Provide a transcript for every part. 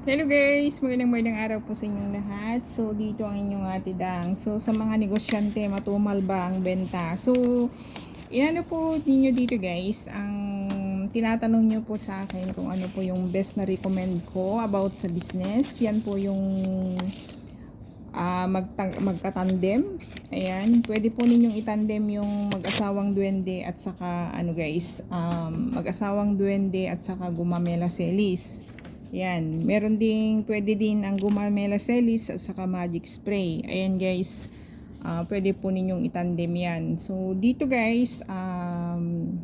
Hello guys! Magandang magandang araw po sa inyong lahat. So, dito ang inyong atidang. So, sa mga negosyante, matumal ba ang benta? So, inano po ninyo dito guys, ang tinatanong nyo po sa akin kung ano po yung best na recommend ko about sa business. Yan po yung magta- magkatandem. Ayan, pwede po ninyong itandem yung mag-asawang duwende at saka ano guys, um, mag-asawang duwende at saka gumamela selis. Yan, meron ding pwede din ang gumamela selis at saka magic spray. Ayan guys, ah pwede po ninyong itandem yan. So dito guys, um,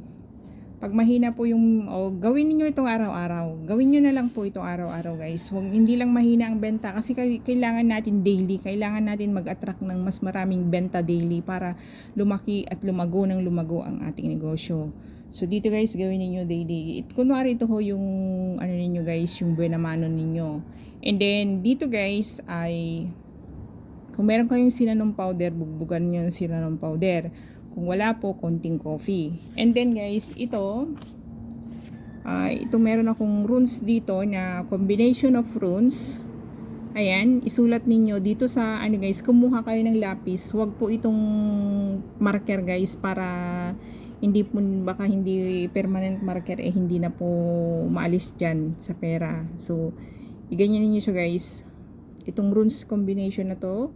pag mahina po yung, o gawin niyo itong araw-araw. Gawin niyo na lang po itong araw-araw guys. Huwag, hindi lang mahina ang benta kasi kailangan natin daily. Kailangan natin mag-attract ng mas maraming benta daily para lumaki at lumago ng lumago ang ating negosyo. So dito guys, gawin niyo daily. It, kunwari ito ho yung ano ninyo guys, yung buena mano ninyo. And then dito guys ay kung meron kayong cinnamon powder, bugbugan niyo ng cinnamon powder. Kung wala po, konting coffee. And then guys, ito, ah ito meron akong runes dito na combination of runes. Ayan, isulat ninyo dito sa ano guys, kumuha kayo ng lapis. Huwag po itong marker guys para hindi po baka hindi permanent marker eh hindi na po maalis diyan sa pera. So, iganyan niyo siya guys. Itong runes combination na to,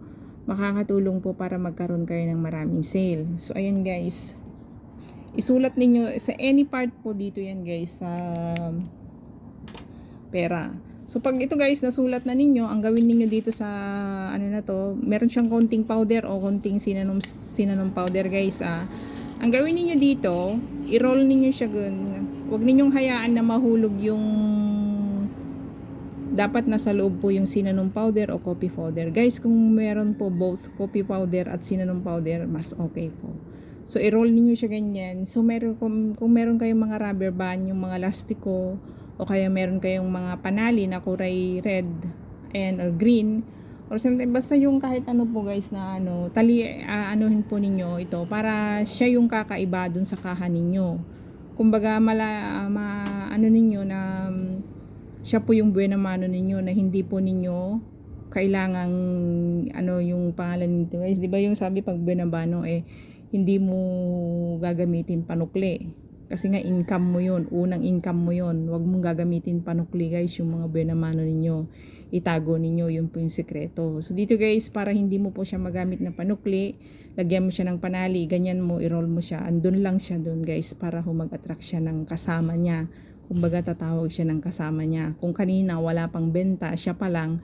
makakatulong po para magkaroon kayo ng maraming sale. So, ayan guys. Isulat ninyo sa any part po dito yan guys sa pera. So, pag ito guys, nasulat na ninyo, ang gawin ninyo dito sa ano na to, meron siyang konting powder o konting cinnamon, cinnamon powder guys. Ah. Ang gawin ninyo dito, i-roll ninyo siya gun. Huwag ninyong hayaan na mahulog yung dapat nasa loob po yung cinnamon powder o coffee powder. Guys, kung meron po both coffee powder at cinnamon powder, mas okay po. So, i-roll niyo siya ganyan. So, meron, kung, kung meron kayong mga rubber band, yung mga lastiko, o kaya meron kayong mga panali na kulay red and or green, or something, basta yung kahit ano po guys na ano, tali, ah, anuhin po ninyo ito para siya yung kakaiba dun sa kaha ninyo. Kumbaga, mala, ah, ma, ano ninyo na siya po yung buena mano ninyo na hindi po ninyo kailangang ano yung pangalan nito guys. Di ba yung sabi pag buena mano eh hindi mo gagamitin panukli. Kasi nga income mo yun, unang income mo yun. Huwag mong gagamitin panukli guys yung mga buena mano ninyo. Itago ninyo, yun po yung sekreto. So dito guys, para hindi mo po siya magamit na panukli, lagyan mo siya ng panali, ganyan mo, i-roll mo siya. Andun lang siya dun guys para ho mag-attract siya ng kasama niya. Kumbaga tatawag siya ng kasama niya. Kung kanina wala pang benta, siya pa lang,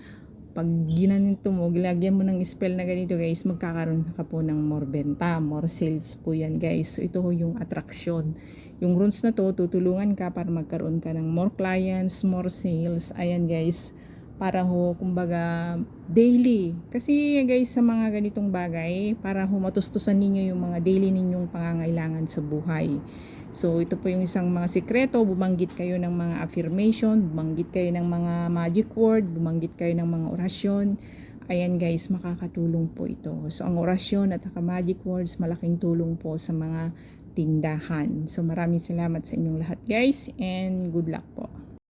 pag ginanito mo, gilagyan mo ng spell na ganito guys, magkakaroon ka po ng more benta, more sales po yan guys. So ito ho yung attraction. Yung runes na to, tutulungan ka para magkaroon ka ng more clients, more sales. Ayan guys, para ho, kumbaga, daily. Kasi guys, sa mga ganitong bagay, para ho matustusan ninyo yung mga daily ninyong pangangailangan sa buhay. So, ito po yung isang mga sikreto. Bumanggit kayo ng mga affirmation, bumanggit kayo ng mga magic word, bumanggit kayo ng mga orasyon. Ayan guys, makakatulong po ito. So, ang orasyon at saka magic words, malaking tulong po sa mga tindahan. So, maraming salamat sa inyong lahat guys and good luck po.